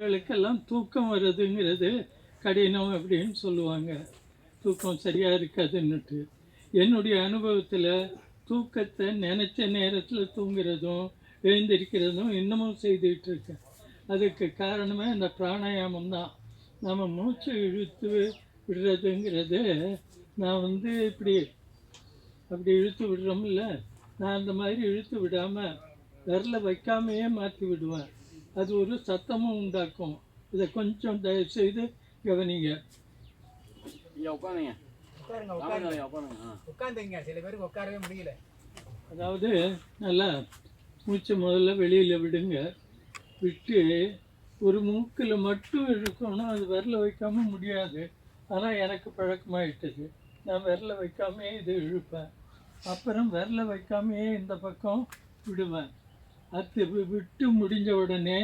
அவர்களுக்கெல்லாம் தூக்கம் வருதுங்கிறது கடினம் அப்படின்னு சொல்லுவாங்க. தூக்கம் சரியாக இருக்காதுன்னுட்டு. என்னுடைய அனுபவத்தில் தூக்கத்தை நினச்ச நேரத்தில் தூங்குறதும் எழுந்திருக்கிறதும் இன்னமும் செய்துக்கிட்டு இருக்கேன் அதுக்கு காரணமே இந்த பிராணாயாமம் தான். நம்ம மூச்சு இழுத்து விடுறதுங்கிறது நான் வந்து இப்படி அப்படி இழுத்து விடுறோம்ல நான் அந்த மாதிரி இழுத்து விடாமல் விரல வைக்காமையே மாற்றி விடுவேன். அது ஒரு சத்தமும் உண்டாக்கும். இதை கொஞ்சம் தயவு செய்து கவனிங்க உட்காந்துங்க சில பேருக்கு உட்காரவே முடியல. அதாவது நல்லா மூச்சை முதல்ல வெளியில் விடுங்க. விட்டு ஒரு மூக்கில் மட்டும் இழுக்கணும் அது விரல வைக்காம முடியாது. ஆனால் எனக்கு பழக்கமாயிட்டது. நான் விரல வைக்காமையே இது இழுப்பேன். அப்புறம் விரல வைக்காமையே இந்த பக்கம் விடுவேன். அது விட்டு முடிஞ்ச உடனே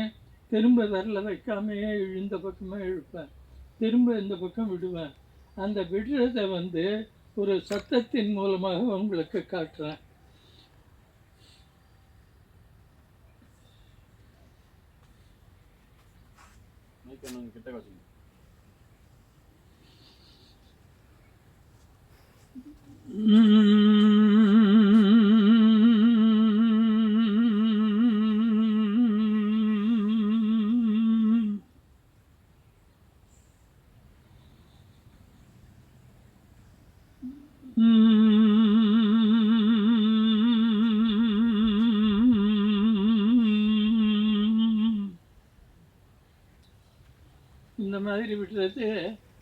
திரும்ப விரல வைக்காமையே இந்த பக்கமாக இழுப்பேன் திரும்ப இந்த பக்கம் விடுவேன் அந்த விடுறதை வந்து ஒரு சத்தத்தின் மூலமாக உங்களுக்கு காட்டுறேன். இந்த மாதிரி விடுறது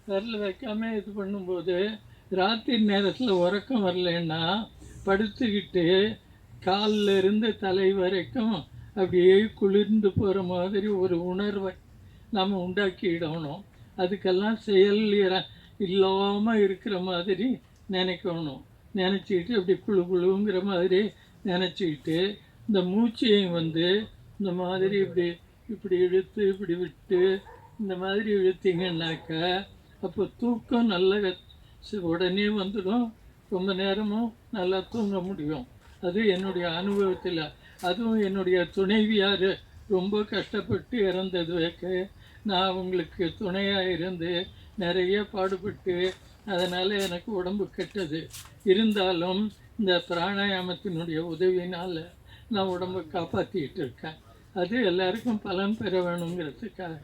விரல வைக்காம இது பண்ணும்போது ராத்திரி நேரத்தில் உறக்கம் வரலைன்னா படுத்துக்கிட்டு காலில் இருந்து தலை வரைக்கும் அப்படியே குளிர்ந்து போகிற மாதிரி ஒரு உணர்வை நாம் உண்டாக்கிடணும் அதுக்கெல்லாம் செயல் இல்லாமல் இருக்கிற மாதிரி நினைக்கணும். நினச்சிக்கிட்டு அப்படி குழு குழுங்கிற மாதிரி நினச்சிக்கிட்டு இந்த மூச்சையும் வந்து இந்த மாதிரி இப்படி இப்படி இழுத்து இப்படி விட்டு இந்த மாதிரி இழுத்தீங்கன்னாக்க அப்போ தூக்கம் நல்ல உடனே வந்துடும். ரொம்ப நேரமும் நல்லா தூங்க முடியும். அது என்னுடைய அனுபவத்தில். அதுவும் என்னுடைய துணைவியார் ரொம்ப கஷ்டப்பட்டு இறந்ததுக்கு நான் அவங்களுக்கு துணையாக இருந்து நிறைய பாடுபட்டு அதனால் எனக்கு உடம்பு கெட்டது. இருந்தாலும் இந்த பிராணாயாமத்தினுடைய உதவினால் நான் உடம்பை காப்பாற்றிக்கிட்டு இருக்கேன். அது எல்லாருக்கும் பலன் பெற வேணுங்கிறதுக்காக.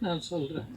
நான் சொல்கிறேன்